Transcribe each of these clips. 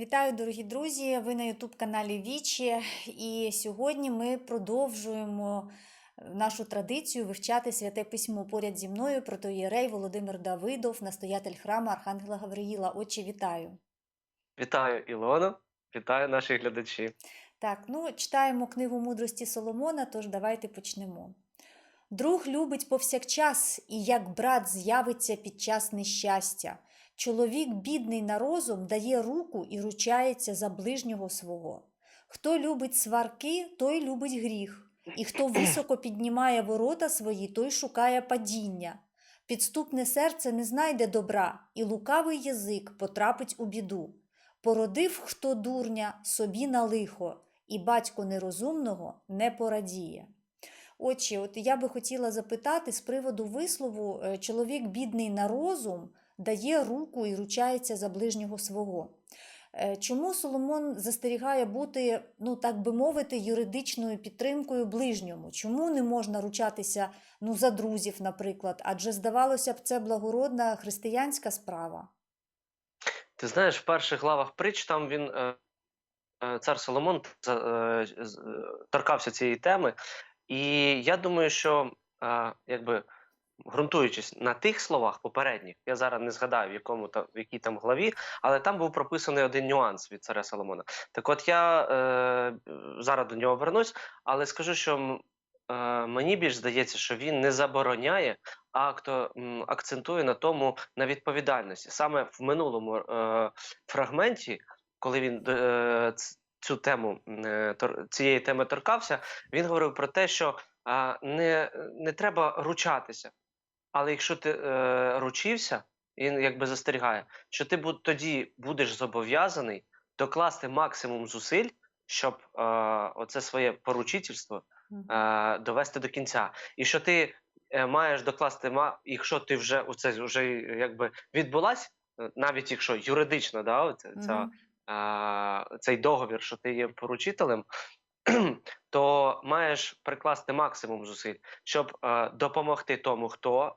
Вітаю, дорогі друзі! Ви на Ютуб-каналі Вічі. І сьогодні ми продовжуємо е, нашу традицію вивчати святе письмо поряд зі мною протоєрей Володимир Давидов, настоятель храму Архангела Гавриїла. Отче, вітаю! Вітаю, Ілона, вітаю наші глядачі. Так, ну читаємо книгу мудрості Соломона, тож давайте почнемо. Друг любить повсякчас, і як брат з'явиться під час нещастя. Чоловік, бідний на розум, дає руку і ручається за ближнього свого. Хто любить сварки, той любить гріх, і хто високо піднімає ворота свої, той шукає падіння. Підступне серце не знайде добра, і лукавий язик потрапить у біду. Породив хто дурня собі на лихо, і батько нерозумного не порадіє. Отче, от я би хотіла запитати з приводу вислову е, чоловік бідний на розум дає руку і ручається за ближнього свого. Е, Чому Соломон застерігає бути, ну так би мовити, юридичною підтримкою ближньому? Чому не можна ручатися ну, за друзів, наприклад? Адже здавалося б, це благородна християнська справа. Ти знаєш, в перших главах притч там він, е, е, цар Соломон, торкався цієї теми. І я думаю, що якби ґрунтуючись на тих словах попередніх, я зараз не згадаю, в якому там в якій там главі, але там був прописаний один нюанс від царя Соломона. Так от я е, зараз до нього вернусь, але скажу, що е, мені більш здається, що він не забороняє, а акто, акцентує на тому на відповідальності. Саме в минулому е, фрагменті, коли він е, цю тему е, цієї теми торкався, він говорив про те, що не, не треба ручатися. Але якщо ти е, ручився, він якби застерігає, що ти буд, тоді будеш зобов'язаний докласти максимум зусиль, щоб е, оце своє поручительство е, довести до кінця. І що ти е, маєш докласти, ма- якщо ти вже оце вже якби відбулась, е, навіть якщо юридично, да, оце, ця, е, цей договір, що ти є поручителем, то маєш прикласти максимум зусиль, щоб е, допомогти тому, хто е,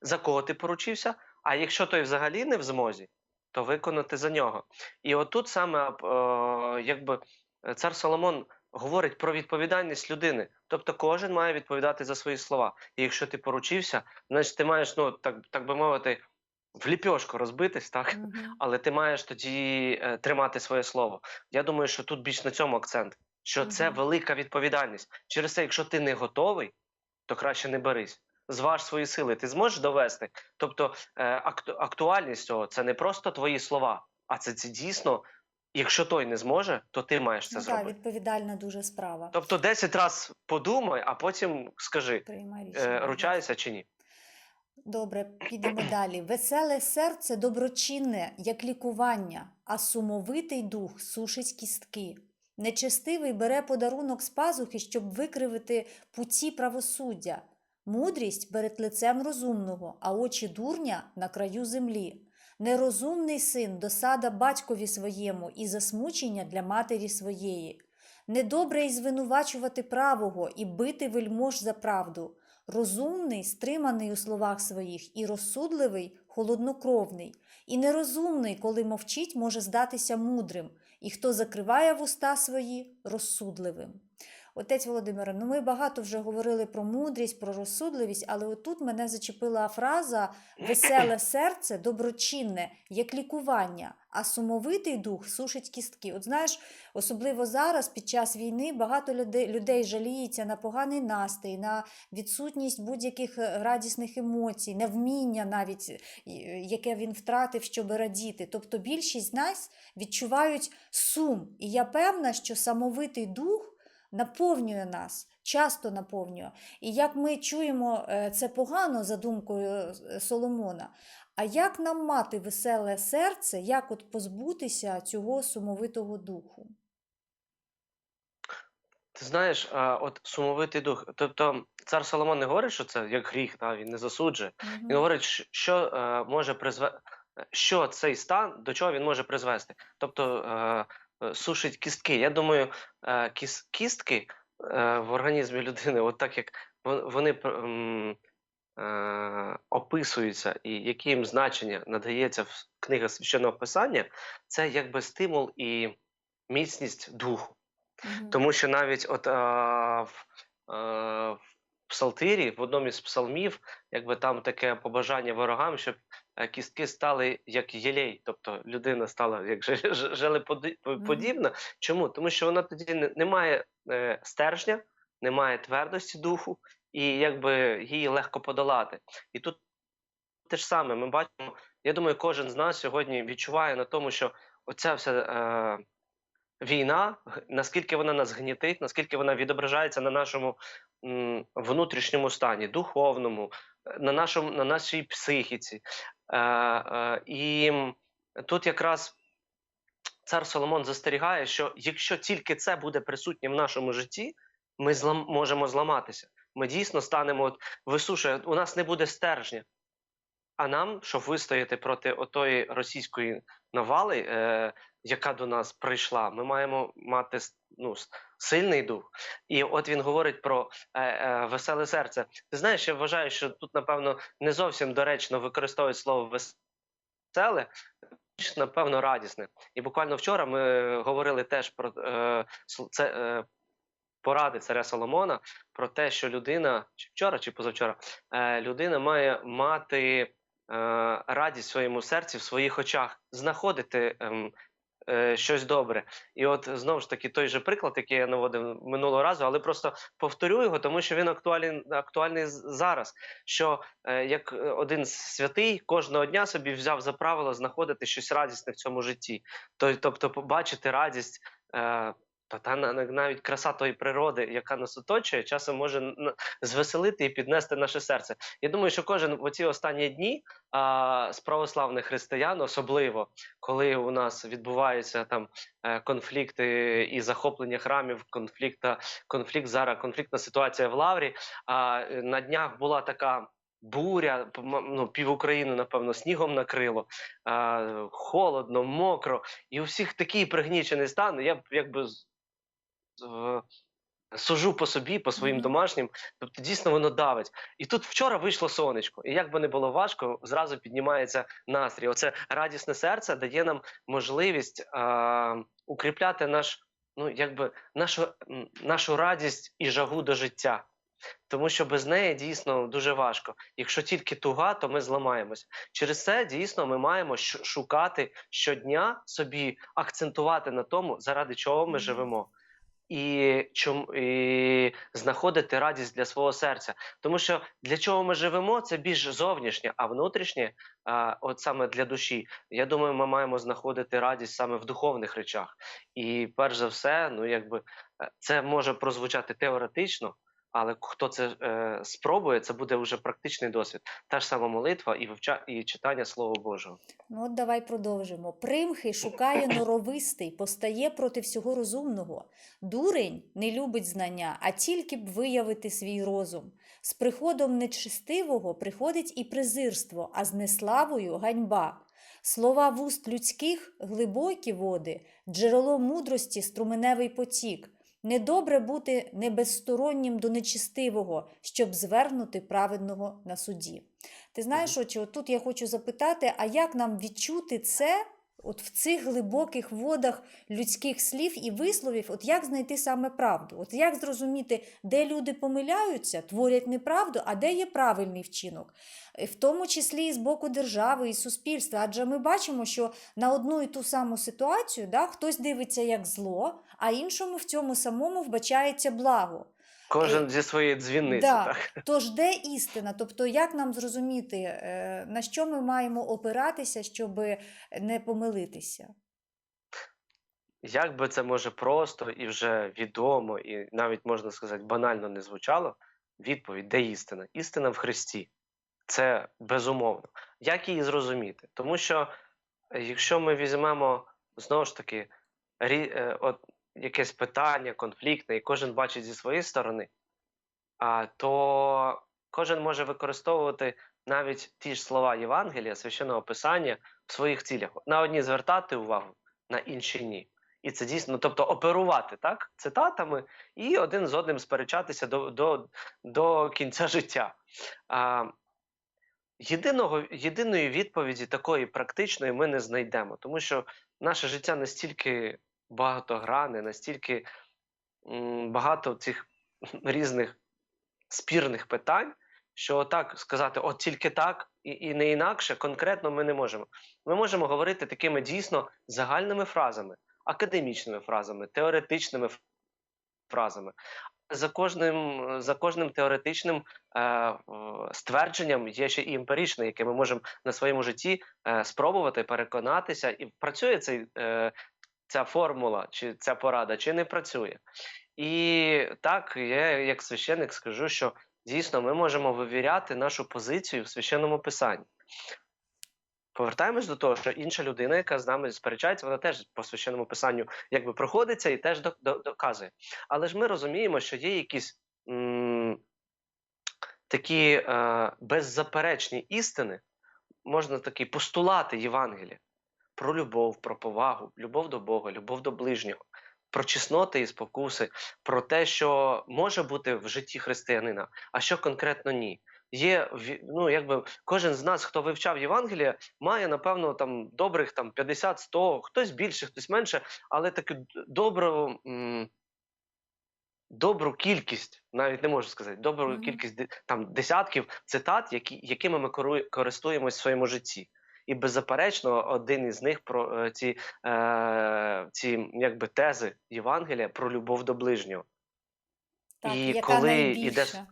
за кого ти поручився. А якщо той взагалі не в змозі, то виконати за нього. І отут саме е, якби е, цар Соломон говорить про відповідальність людини. Тобто кожен має відповідати за свої слова. І якщо ти поручився, значить ти маєш, ну так, так би мовити, в ліпьошку розбитись, так? Мгм. але ти маєш тоді е, тримати своє слово. Я думаю, що тут більш на цьому акцент, що це велика відповідальність. Через це, якщо ти не готовий, то краще не берись. Зваж свої сили, ти зможеш довести. Тобто е, акту- актуальність цього це не просто твої слова, а це, це дійсно, якщо той не зможе, то ти маєш це Ну, так, відповідальна дуже справа. Тобто 10 разів подумай, а потім скажи, е, ручаюся чи ні. Добре, підемо далі. Веселе серце доброчинне, як лікування, а сумовитий дух сушить кістки. Нечестивий бере подарунок з пазухи, щоб викривити путі правосуддя. Мудрість перед лицем розумного, а очі дурня на краю землі. Нерозумний син досада батькові своєму і засмучення для матері своєї. Недобре й звинувачувати правого і бити вельмож за правду. Розумний, стриманий у словах своїх, і розсудливий, холоднокровний, і нерозумний, коли мовчить, може здатися мудрим, і хто закриває вуста свої розсудливим. Отець Володимире, ну ми багато вже говорили про мудрість, про розсудливість, але отут мене зачепила фраза веселе серце доброчинне, як лікування, а сумовитий дух сушить кістки. От знаєш, особливо зараз, під час війни, багато людей, людей жаліється на поганий настрій, на відсутність будь-яких е, радісних емоцій, невміння навіть, е, яке він втратив, щоб радіти. Тобто більшість з нас відчувають сум. І я певна, що самовитий дух наповнює нас, часто наповнює. І як ми чуємо, е, це погано за думкою е, Соломона. А як нам мати веселе серце, як от позбутися цього сумовитого духу? Ти знаєш, от сумовитий дух. Тобто цар Соломон не говорить, що це як гріх, та, він не засуджує. Мгм. Він говорить, що е, може призве... що цей стан, до чого він може призвести. Тобто е, е, сушить кістки. Я думаю, е, кіс... кістки е, в організмі людини, от так як вони е, описуються і яке їм значення надається в книгах священного писання, це якби стимул і міцність духу. Тому що навіть от а, в, а, в Псалтирі, в одному із псалмів, якби там таке побажання ворогам, щоб е, кістки стали як єлей, тобто людина стала як же- же- желеподібна. Чому? Тому що вона тоді не, не має е, стержня, не має твердості духу, і якби її легко подолати. І тут те ж саме ми бачимо. Я думаю, кожен з нас сьогодні відчуває на тому, що оця вся. Е, війна, наскільки вона нас гнітить, наскільки вона відображається на нашому внутрішньому стані, духовному, на, нашому, на нашій психіці. Е, е, і тут якраз цар Соломон застерігає, що якщо тільки це буде присутнє в нашому житті, ми злам, можемо зламатися. Ми дійсно станемо от, висушує, у нас не буде стержня. А нам, щоб вистояти проти отої російської навали, е, яка до нас прийшла, ми маємо мати ну, сильний дух. І от він говорить про е, е, веселе серце. Ти знаєш, я вважаю, що тут, напевно, не зовсім доречно використовують слово веселе, напевно, радісне. І буквально вчора ми говорили теж про е, це. Е, Поради царя Соломона про те, що людина, чи вчора, чи позавчора, е, людина має мати е, радість в своєму серці, в своїх очах, знаходити ем, е, щось добре. І от знову ж таки той же приклад, який я наводив минулого разу, але просто повторю його, тому що він актуальний, актуальний зараз. Що е, як е, один святий кожного дня собі взяв за правило знаходити щось радісне в цьому житті, тобто побачити радість. Е, та, та на- на- навіть краса тої природи, яка нас оточує, часом може звеселити і піднести наше серце. Я думаю, що кожен в оці останні дні а, з православних християн, особливо коли у нас відбуваються там е, конфлікти і захоплення храмів, конфлікта, конфлікт зараз, конфліктна ситуація в Лаврі. А е, на днях була така. Буря, ну, пів України, напевно, снігом накрило, а, холодно, мокро, і у всіх такий пригнічений стан. Я якби сужу по собі, по своїм Мгм. домашнім. Тобто дійсно воно давить. І тут вчора вийшло сонечко. І як би не було важко, зразу піднімається настрій. Оце радісне серце дає нам можливість а, укріпляти наш, ну якби нашу, нашу радість і жагу до життя. Тому що без неї дійсно дуже важко. Якщо тільки туга, то ми зламаємося. Через це дійсно ми маємо шукати щодня собі, акцентувати на тому, заради чого ми Мгм. живемо. І, чом, і знаходити радість для свого серця. Тому що для чого ми живемо, це більш зовнішнє, а внутрішнє, а, от саме для душі. Я думаю, ми маємо знаходити радість саме в духовних речах. І перш за все, ну якби е, це може прозвучати теоретично, але хто це е, спробує, це буде вже практичний досвід. Та ж сама молитва і вивча і читання Слова Божого. Ну, от давай продовжимо. Примхи шукає норовистий, постає проти всього розумного. Дурень не любить знання, а тільки б виявити свій розум. З приходом нечистивого приходить і презирство, а з неславою ганьба. Слова вуст людських глибокі води, джерело мудрості струменевий потік. Недобре бути небезстороннім до нечистивого, щоб звернути праведного на суді. Ти знаєш, Очі, от тут я хочу запитати, а як нам відчути це от в цих глибоких водах людських слів і висловів, от як знайти саме правду? От як зрозуміти, де люди помиляються, творять неправду, а де є правильний вчинок? Е, В тому числі і з боку держави і суспільства. Адже ми бачимо, що на одну і ту саму ситуацію да, хтось дивиться як зло, а іншому в цьому самому вбачається благо. Кожен зі своєї дзвіниці, да. так. Тож де істина? Тобто, як нам зрозуміти, е, на що ми маємо опиратися, щоб не помилитися? Як би це може просто і вже відомо, і навіть можна сказати, банально не звучало, відповідь, де істина? Істина в Христі. Це безумовно. Як її зрозуміти? Тому що е, якщо ми візьмемо знову ж таки рі, е, от, якесь питання конфліктне, і кожен бачить зі своєї сторони, а, то кожен може використовувати навіть ті ж слова Євангелія, священного писання в своїх цілях. На одні звертати увагу, на інші ні. І це дійсно, ну, тобто оперувати так, цитатами і один з одним сперечатися до, до, до кінця життя. А, єдиного, єдиної відповіді такої практичної ми не знайдемо, тому що наше життя настільки багатогранне, настільки багато цих різних спірних питань, що так сказати, от тільки так і, і не інакше, конкретно ми не можемо. Ми можемо говорити такими дійсно загальними фразами, академічними фразами, теоретичними фразами. За кожним, за кожним теоретичним е, ствердженням є ще і емпіричне, яке ми можемо на своєму житті е, спробувати переконатися, і працює цей, е, ця формула, чи ця порада, чи не працює. І так, я як священник скажу, що дійсно ми можемо вивіряти нашу позицію в священному писанні. Повертаємось до того, що інша людина, яка з нами сперечається, вона теж по священному писанню якби проходиться і теж доказує. Але ж ми розуміємо, що є якісь м, такі е, беззаперечні істини, можна такі постулати Євангелія про любов, про повагу, любов до Бога, любов до ближнього, про чесноти і спокуси, про те, що може бути в житті християнина, а що конкретно ні. Є ну, якби кожен з нас, хто вивчав Євангеліє, має напевно там добрих там 50-100, хтось більше, хтось менше, але таку добру, добру кількість, навіть не можу сказати, добру Мгм. кількість там десятків цитат, які, якими ми користуємось в своєму житті. І беззаперечно, один із них про е, ці, е, ці якби тези Євангелія про любов до ближнього. Так, І яка коли найбільша? іде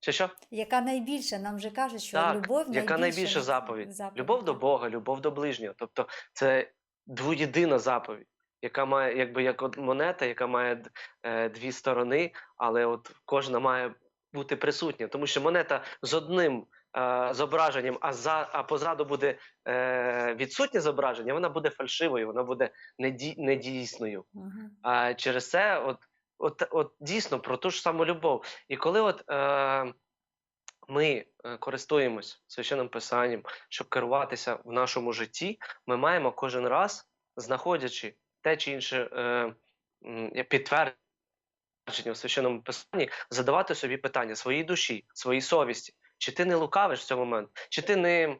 Чи що? Яка найбільша? Нам вже кажуть, що Так, любов яка найбільша заповідь? заповідь, Любов до. Бога, любов до ближнього. Тобто це двоєдина заповідь, яка має, якби як от монета, яка має е, дві сторони, але от кожна має бути присутня. Тому що монета з одним зображенням, а за а позаду буде е, відсутнє зображення, вона буде фальшивою, вона буде неді, недійсною. Мгм. А через це, от, от, от дійсно про ту ж саму любов. І коли от е, ми е, користуємось священним писанням, щоб керуватися в нашому житті, ми маємо кожен раз, знаходячи те чи інше е, підтвердження в священному писанні, задавати собі питання своїй душі, своїй совісті. Чи ти не лукавиш в цей момент, чи ти не,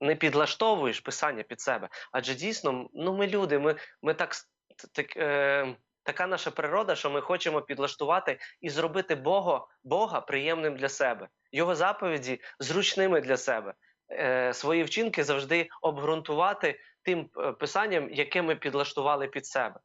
не підлаштовуєш писання під себе? Адже дійсно, ну ми люди, ми, ми так, так е, така наша природа, що ми хочемо підлаштувати і зробити Бога, Бога приємним для себе, його заповіді зручними для себе, е, свої вчинки завжди обґрунтувати тим е, писанням, яке ми підлаштували під себе.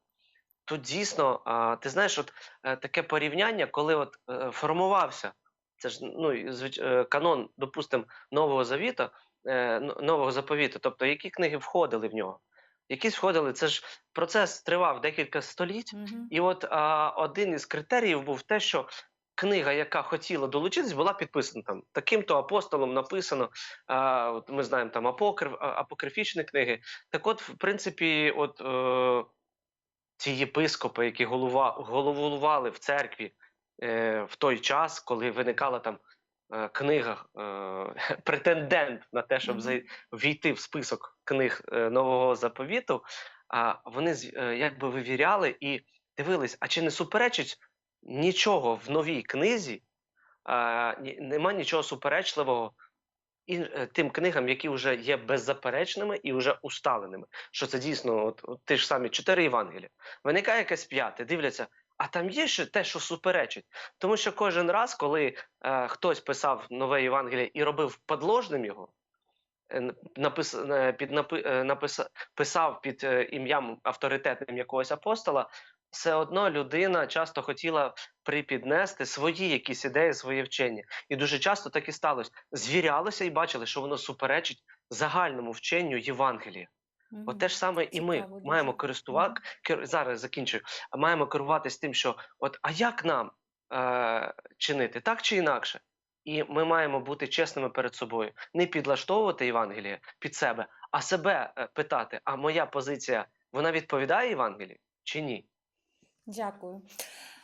Тут дійсно, ти знаєш, от е, таке порівняння, коли от е, формувався це ж ну звич, е, канон, допустимо, нового завіту, е, нового заповіту, тобто які книги входили в нього. Якісь входили, це ж процес тривав декілька століть, Мгм. і от а, один із критеріїв був те, що книга, яка хотіла долучитись, була підписана там таким-то апостолом написано. А, от ми знаємо там апокриф, апокрифічні книги. Так, от, в принципі, от е, ці єпископи, які голова, головували в церкві в той час, коли виникала там е, книга е, претендент на те, щоб війти в список книг е, нового заповіту, вони е, якби вивіряли і дивились, а чи не суперечить нічого в новій книзі, нема нічого суперечливого і е, тим книгам, які вже є беззаперечними і вже усталеними. Що це дійсно, от, от ті ж самі чотири Євангелія. Виникає якесь п'яте, дивляться, а там є ще те, що суперечить. Тому що кожен раз, коли е, хтось писав нове Євангеліє і робив подложним його, е, напис, е, під, е, писав під ім'ям авторитетним якогось апостола, все одно людина часто хотіла припіднести свої якісь ідеї, свої вчення. І дуже часто так і сталося. Звірялося і бачили, що воно суперечить загальному вченню Євангелія. Мгм. От те ж саме і ми Цікаво маємо користувати Мгм. кер... зараз закінчую. Маємо керуватись тим, що от а як нам е... чинити так чи інакше? І ми маємо бути чесними перед собою, не підлаштовувати Євангеліє під себе, а себе е, питати: а моя позиція вона відповідає Євангелію чи ні? Дякую.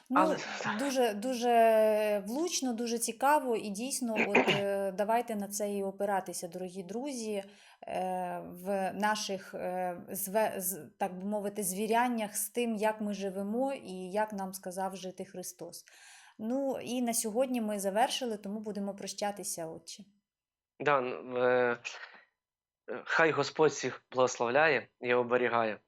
Ну, Але- дуже, дуже влучно, дуже цікаво, і дійсно, от е, давайте на це і опиратися, дорогі друзі, е, в наших, е, так би мовити, звіряннях з тим, як ми живемо і як нам сказав жити Христос. Ну і на сьогодні ми завершили, тому будемо прощатися, отче. Да, е, хай Господь всіх благословляє і оберігає.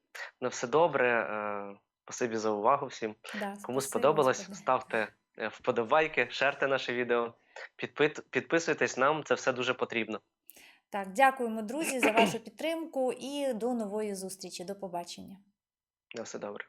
На все добре. Е, спасибі за увагу всім. Да, Кому сподобалось, ставте е, вподобайки, шерте наше відео, підпит- підписуйтесь, нам це все дуже потрібно. Так, дякуємо, друзі, за вашу підтримку і до нової зустрічі. До побачення. На все добре.